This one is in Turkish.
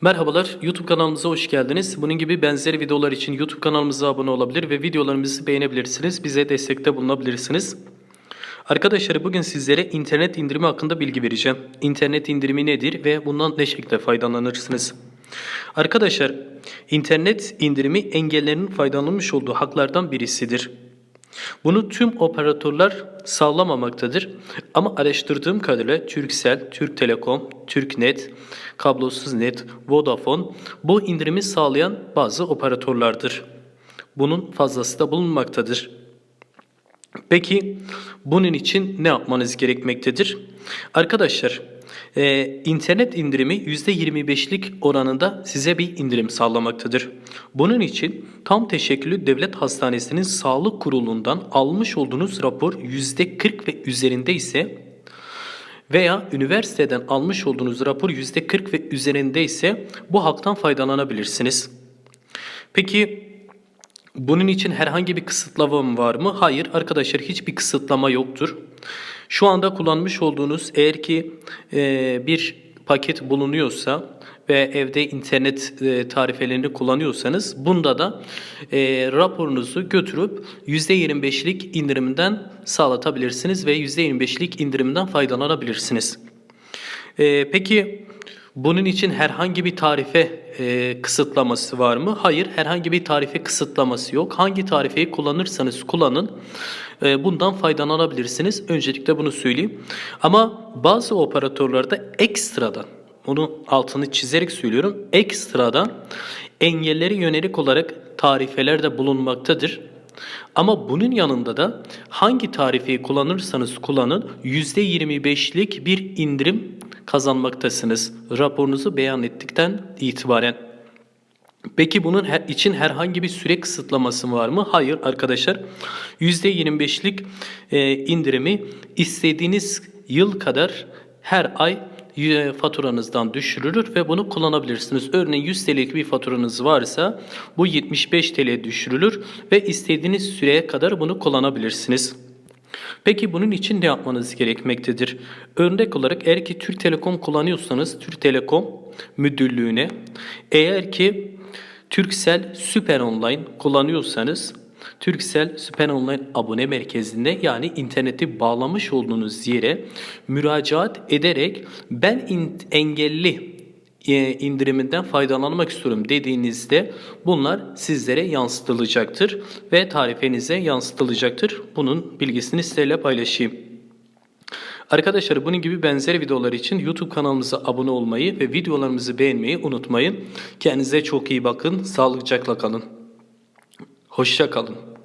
Merhabalar, YouTube kanalımıza hoş geldiniz. Bunun gibi benzer videolar için YouTube kanalımıza abone olabilir ve videolarımızı beğenebilirsiniz. Bize destekte bulunabilirsiniz. Arkadaşlar bugün sizlere internet indirimi hakkında bilgi vereceğim. İnternet indirimi nedir ve bundan ne şekilde faydalanırsınız? Arkadaşlar, internet indirimi engellerinin faydalanmış olduğu haklardan birisidir. Bunu tüm operatörler sağlamamaktadır. Ama araştırdığım kadarıyla Turkcell, Türk Telekom, Türknet, Kablosuz Net, Vodafone bu indirimi sağlayan bazı operatörlerdir. Bunun fazlası da bulunmaktadır. Peki bunun için ne yapmanız gerekmektedir? Arkadaşlar e, internet indirimi %25'lik oranında size bir indirim sağlamaktadır. Bunun için tam teşekküllü devlet hastanesinin sağlık kurulundan almış olduğunuz rapor %40 ve üzerinde ise veya üniversiteden almış olduğunuz rapor %40 ve üzerinde ise bu haktan faydalanabilirsiniz. Peki bunun için herhangi bir kısıtlama var mı? Hayır arkadaşlar hiçbir kısıtlama yoktur. Şu anda kullanmış olduğunuz eğer ki e, bir paket bulunuyorsa ve evde internet e, tarifelerini kullanıyorsanız bunda da e, raporunuzu götürüp %25'lik indirimden sağlatabilirsiniz ve %25'lik indirimden faydalanabilirsiniz. E, peki bunun için herhangi bir tarife e, kısıtlaması var mı? Hayır, herhangi bir tarife kısıtlaması yok. Hangi tarifeyi kullanırsanız kullanın e, bundan faydalanabilirsiniz. Öncelikle bunu söyleyeyim. Ama bazı operatörlerde ekstradan, bunu altını çizerek söylüyorum, ekstradan engelleri yönelik olarak tarifeler de bulunmaktadır. Ama bunun yanında da hangi tarifeyi kullanırsanız kullanın %25'lik bir indirim kazanmaktasınız. Raporunuzu beyan ettikten itibaren. Peki bunun için herhangi bir süre kısıtlaması var mı? Hayır arkadaşlar. %25'lik e, indirimi istediğiniz yıl kadar her ay e, faturanızdan düşürülür ve bunu kullanabilirsiniz. Örneğin 100 TL'lik bir faturanız varsa bu 75 TL düşürülür ve istediğiniz süreye kadar bunu kullanabilirsiniz. Peki bunun için ne yapmanız gerekmektedir? Örnek olarak eğer ki Türk Telekom kullanıyorsanız Türk Telekom müdürlüğüne, eğer ki Turkcell Süper Online kullanıyorsanız Turkcell Süper Online abone merkezinde yani interneti bağlamış olduğunuz yere müracaat ederek ben engelli indiriminden faydalanmak istiyorum dediğinizde bunlar sizlere yansıtılacaktır ve tarifenize yansıtılacaktır. Bunun bilgisini sizlerle paylaşayım. Arkadaşlar bunun gibi benzer videolar için YouTube kanalımıza abone olmayı ve videolarımızı beğenmeyi unutmayın. Kendinize çok iyi bakın. Sağlıcakla kalın. Hoşça kalın.